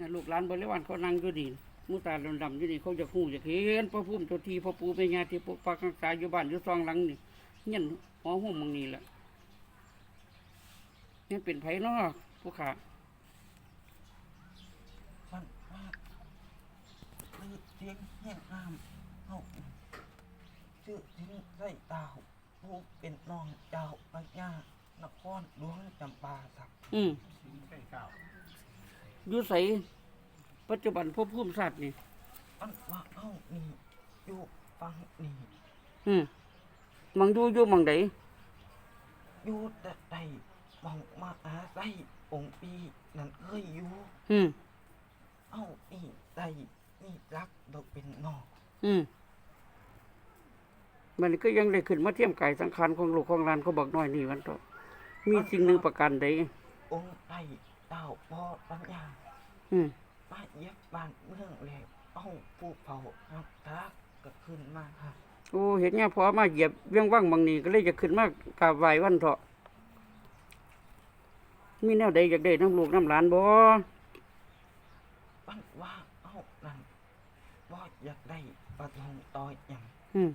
น่ะลูกหลานบริวารเขานั่งอยู่ดีมูตาดำๆอยู่นี่เขาจะคู่จะเห็นพระพุ่มเจ้าทีพระปูเป็นญาติปกปักรักษาอยู่บ้านอยู่ซองหลังนี่เงี้ยหอหุ่มมึงนี่แหละเนี่ยเป็นไผเนาะผู้ขามันมากคือเสียงแห่งน้ำเอาชื่อทิ้งใส่ดาวผู้เป็นน้องเจ้าพญานครหลวงจำปาสักอืม อยู่ใสปัจจุบันพบพุ่มสัตว์นี่อันว่าเอานี่อยู่ฟังนี่อืมมังอยู่อยู่มังใดอยู่แต่ใดมองมาอาศัยองค์ปีนั่นเคยอยู่อืมเอานี่ใดนี่รักดอกเป็นน้องอืมมันก็ยังได้ขึ้นมาเทียมกายสังขารของลูกของหลานเขาบอกน้อยนี่วันต่อมีสิ่งหนึ่งประการใดองค์ใด เต้าพ่อปัญญาอืมมาเย็บบ้านเมืองแล้วเอาผู้เฝ้าหักทักก็ขึ้นมาครับโอ้เห็นเนี่ยพอมาเหยียบเวียงว่างบางนี้ก็เลยจะขึ้นมากราบไหว้วันเถาะมีแนวใดอยากได้น้ำลูกน้ำหลานบ่ปันว่าเอานั่นว่าอยากได้ปลาทองต่อยอย่างอืม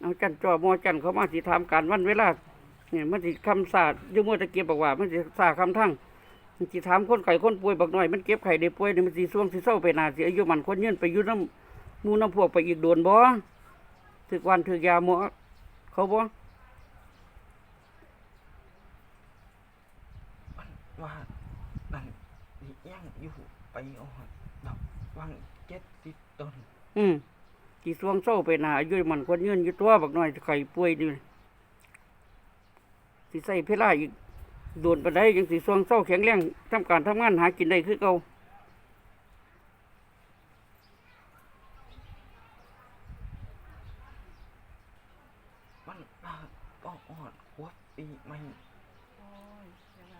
เอาจันจ่อมอจันเขามาสิถามการวันเวลา เนี่ยมันสิคำศาสตร์อยุ่งมัวตะเกียบบอกว่า มันสิศาสตร์คำทั้งมันสิถามคนไข้คนป่วยบักหน่อยมันเก็บไข้ได้ป่วยเนี่ยมันสิช่วงสิเศร้าไปหนาสิอายุมันคนยืนไปอยู่น้ำหมูน้ำพวกไปอีกโดนบ่ถึกวันถึกยาหมอเขาบ่ปันว่านั่นสิย่างอยู่ไปอ่อนดอกวังเจ็ดสิบต้นอืมสิช่วงเศร้าไปหนาอายุมันคนยืนอยู่ตัวบักหน่อยไข้ป่วยนี่ สิใส่เพลาอีกโดนไปได้ยังสิช่วงเศร้าแข็งแรงทำการทำงานหากินได้คือเก่ามันว่าก็อ่อนหัวปีใหม่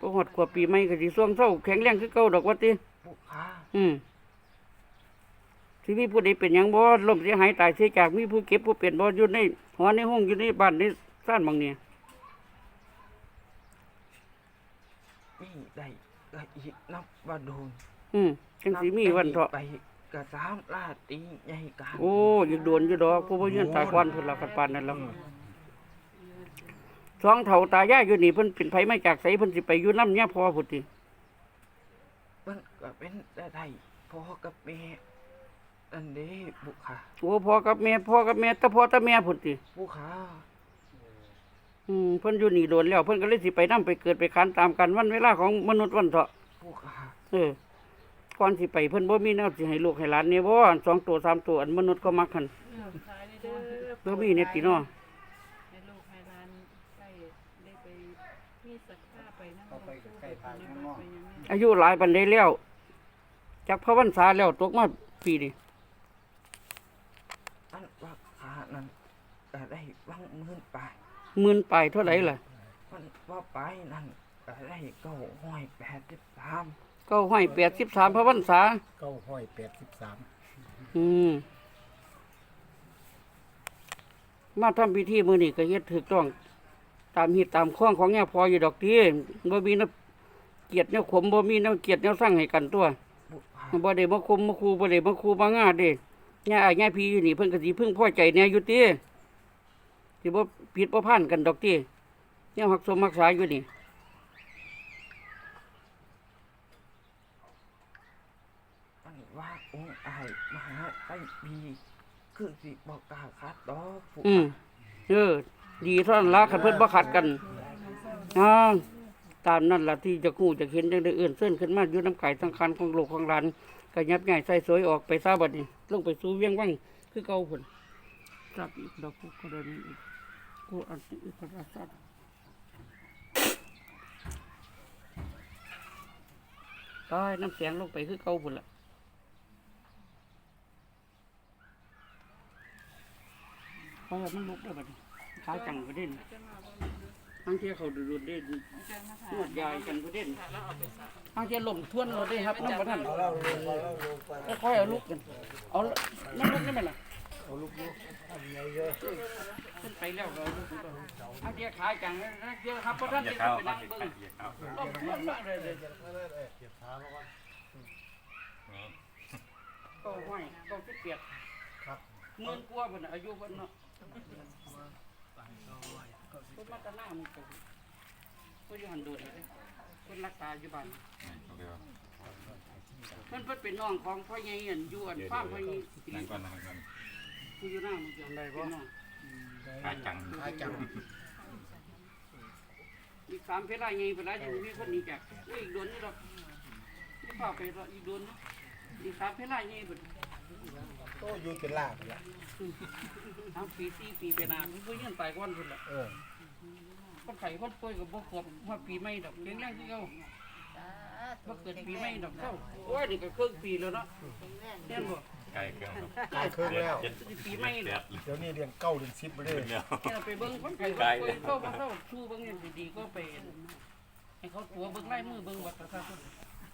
ก็หดกว่าปีใหม่ก็สิช่วงเศร้าแข็งแรงคือเก่าดอกว่าติผู้ค้าอืมที่มีผู้ใดเป็นหยังบ่ล่มเสียหายตายเสียจากมีผู้เก็บผู้เป็นบ่อยู่ในหอในห้องอยู่ในบ้านในซ่านบางเนี่ย มีได้ก็อีกนับว่าโดนอืมจังสิมีวันเถาะไปกระสามลาตีใหญ่กลางโอ้ยังโดนอยู่ดอกผู้บ่ยืนตากวันเพิ่นละกันปานนั้นแล้วสองเฒ่าตายายอยู่นี่เพิ่นเป็นไผมาจากไสเพิ่นสิไปอยู่นำเนี่ยพอพุ่นติมันก็เป็นแต่ไทยพ่อกับแม่อันนี้บุคคาโอ้พ่อกับแม่พ่อกับแม่แต่พ่อแต่แม่พุ่นติบุคคา อืมเพิ่นอยู่นี่โดนแล้ว เพิ่นก็เลยสิไปนํไปเกิดไปคันตามกันวันเวลาของมนุษย์วันเถาะบุคคาเออก่อนสิไปเพิ่นบ่มีแนวสิให้ลูกให้หลานเนี่ยบ่อันสองตัวสามตัวอันมนุษย์ก็มักหั่นเออขายเลยเด้อบ่มีเนี่ยติเนาะให้ลูกให้หลานได้ได้ไปมีศรัทธาไปนั่งเอาไปใกล้ๆทางข้างนอกไปยังไงอายุหลายปานใดแล้วจักพระวรรษาแล้วตกมาปีนี้อันว่าขานั้นก็ได้วังหมื่นไป หมื่นปลายเท่าไหร่ล่ะมันว่าไปนั่นก็ได้เก้าห้อยแปดสิบสามก็ห้อย83พระวรรษาเก้าห้อยแปดสิบสามอืมมาทำพิธีมื้อนี้ก็เฮ็ดถูกต้อง ตามฮิตตามข้องของแง่พออยู่ดอกติบ่มีน้ำเกียรติแนวขมบ่มีน้ำเกียรติแนวสั่งให้กันตัวบุคคาบ่ได้มาคมมาคูบ่ได้มาคูมางาเด้ย่าอ้ายย่าพี่อยู่นี่เพิ่นก็สิพึ่งพอใจแหน่อยู่ติ สิบ่ผิดบ่พลาดกันดอกติแนวรักสมรักษาอยู่นี่มันว่าองค์อายมหาไส้บีคือสิบอกกล้าคัดดอกบุคอืมคาเออ ดีเท่านั้นละคันเพิ่นบ่ขัดกันอ่าตามนั้นล่ะที่จะกู้จะเห็นจังได้เอื้อนเส้นขึ้นมาอยู่น้ำไก่สังขารของโลกของหลานก็ยับใหญ่ใส่สวยออกไปซาบัดนี้ลงไปสู่เวียงวังคือเก่าพุ่นจับอีกดอกกูก็ได้นี่อีก กูอันนี้อีกก็ได้ซัดตายน้ำเสียงลงไปคือเก่าพุ่นล่ะเพราะว่ามันลุกได้บัดนี้ขาจังประเด็นทั้งที่เขาดูดเด่นนวดยายกันประเด็นแล้วเทั้งที่ลมท่วนเราได้ครับน้ำประทันเอาแล้วลงไปแล้วลงไปค่อยๆเอาลุกกัน เอาน้ำลุกได้ไหมล่ะเอาลูกลูกทำไงเยอะ ไปแล้วเราเอาเดียขายจันเดียวครับเพราะท่านจะเข้าไปมานั่งเบิ่งอย่าเข้าต้องพูดมากเลยเลยเก็บขาแล้วก็ก็ห้อยก็สิเปียกครับหมื่นกว่าเพิ่นอายุเพิ่นเนาะเพิ่นมาตะหน้ามึงก็เพิ่นอยู่หันโดดเลยคนรักษาอยู่บ้านโอเคครับเพิ่นเพิ่นเป็นน้องของพ่อใหญ่อันยู่อันเดี๋ยวฟาพ่อใหญ่นั่งก่อนนั่งก่อนผู้อยู่หน้ามึงจะได้บ่ น้องขายจังขายจังอีกสามเพลาใหญ่เพิ่นละยังมีคนหนี้จากอุ้ยอีกโดนนี่ดอกนี่พาไปรออีกโดนนะอีกสามเพลาใหญ่เพิ่นโตอยู่เป็นลาบแล้วทำปีสี่ปีไปนานเพิ่นยังตายก่อนเพิ่นล่ะเออคนไข้คนป่วยก็บ่ครบฮอดปีใหม่ดอกแข็งแรงคือเก่าบ่เกิดปีใหม่ดอกเจ้าโอ้ยนี่ก็ครึ่งปีแล้วเนาะแม่นบ่ ไก่เครื่องครับขายเครื่องแล้ว เจ็ดสิปีใหม่เดืเนาะอดเดี๋ยวนี้เรียนเก้าเรียนสิบไปเลยแล้วแค่ไปเบิ่งคนไข้คนป่วยเข้ามาเข้าชูเบิ่งอย่างดีๆก็ไปให้เขาตัวเบิ่งลายมือเบิ่งบัตรประชาชน